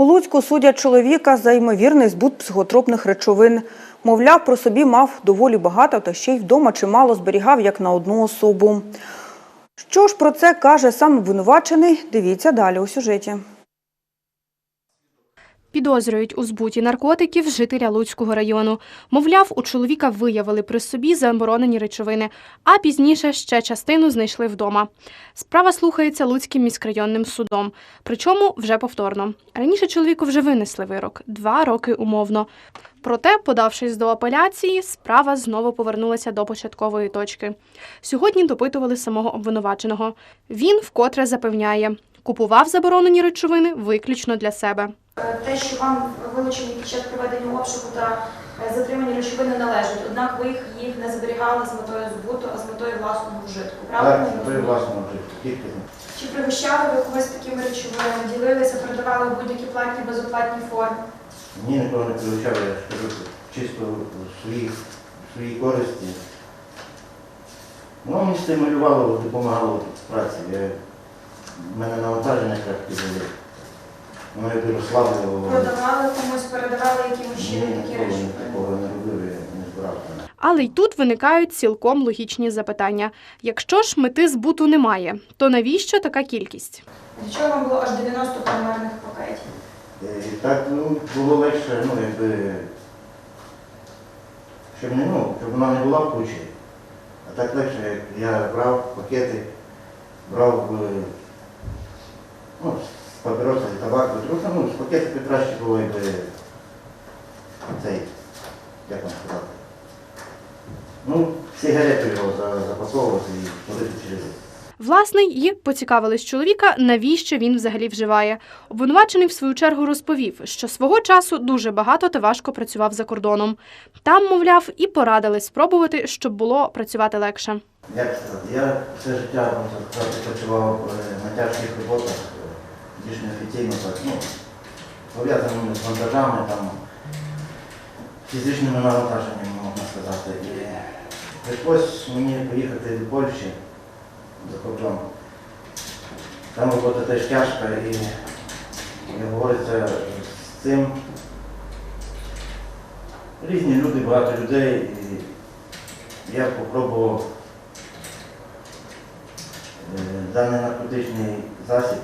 У Луцьку судять чоловіка за ймовірний збут психотропних речовин. Мовляв, про собі мав доволі багато та ще й вдома чимало зберігав як на одну особу. Що ж про це каже сам обвинувачений? Дивіться далі у сюжеті. Підозрюють у збуті наркотиків жителя Луцького району. Мовляв, у чоловіка виявили при собі заборонені речовини, а пізніше ще частину знайшли вдома. Справа слухається Луцьким міськрайонним судом, причому вже повторно. Раніше чоловіку вже винесли вирок два роки умовно. Проте, подавшись до апеляції, справа знову повернулася до початкової точки. Сьогодні допитували самого обвинуваченого. Він вкотре запевняє, купував заборонені речовини виключно для себе. Те, що вам вилучені під час проведення обшуку та е, затримані речовини належать, однак ви їх, їх не зберігали з метою збуту, а з метою власного вжитку. Правильно? Так, при розумію? власному. Тільки Чи пригощали ви когось такими речовинами, ділилися, продавали в будь-які платні, безоплатні форми? ні, нікого не прилучав, я ж кажу, чисто в своїй, в своїй користі. Ну, мені стимулювало, допомагало в праці. Я, в мене навантаження крапки були. Воно якби розслаблювало. Продавали комусь, передавали якимось Ні, такі ніколи речовини? такого не робив, я не збирав. Але й тут виникають цілком логічні запитання. Якщо ж мети збуту немає, то навіщо така кількість? Для чого вам було аж 90 полімерних пакетів? Е, І так ну, було легше, ну, якби, щоб, не, ну, щоб вона не була в кучі. А так легше, як я брав пакети, брав е, папіроси, табак, трохи, ну, з пакетів краще було, якби цей, як вам сказати. Ну, сигарету його за- запаковувати і ходити через. Власне, і поцікавились чоловіка, навіщо він взагалі вживає. Обвинувачений в свою чергу розповів, що свого часу дуже багато та важко працював за кордоном. Там, мовляв, і порадили спробувати, щоб було працювати легше. Як сказати, я все життя можна сказати, працював е, на тяжких роботах, більш неофіційно так, ну, пов'язаними з вантажами, там, фізичними навантаженнями, можна сказати. І прийшлось мені поїхати до Польщі за кордон. Там робота теж тяжка і, як говориться, з цим різні люди, багато людей. І я спробував Е, даний наркотичний засіб,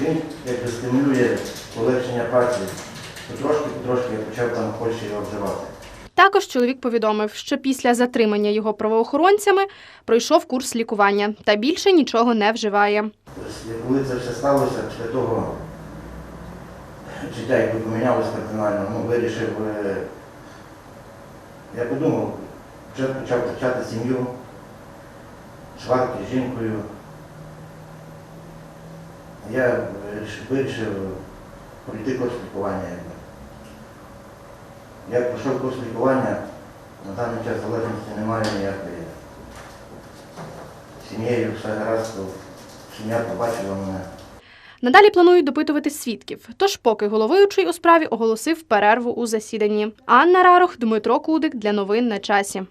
він якби стимулює полегшення праці. Потрошки, потрошки я почав там в Польщі його вживати. Також чоловік повідомив, що після затримання його правоохоронцями пройшов курс лікування та більше нічого не вживає. Тобто, Коли це все сталося, після того життя якби помінялося кардинально, ну, вирішив, е, я подумав, вже почав втрачати сім'ю, сварки з жінкою. Я вирішив- пройти курс лікування. Я пройшов курс лікування, на даний час залежності немає ніякої. Сім'єю все гаразд, сім'я побачила мене. Надалі планують допитувати свідків. Тож, поки головуючий у справі оголосив перерву у засіданні. Анна Рарох, Дмитро Кудик для новин на часі.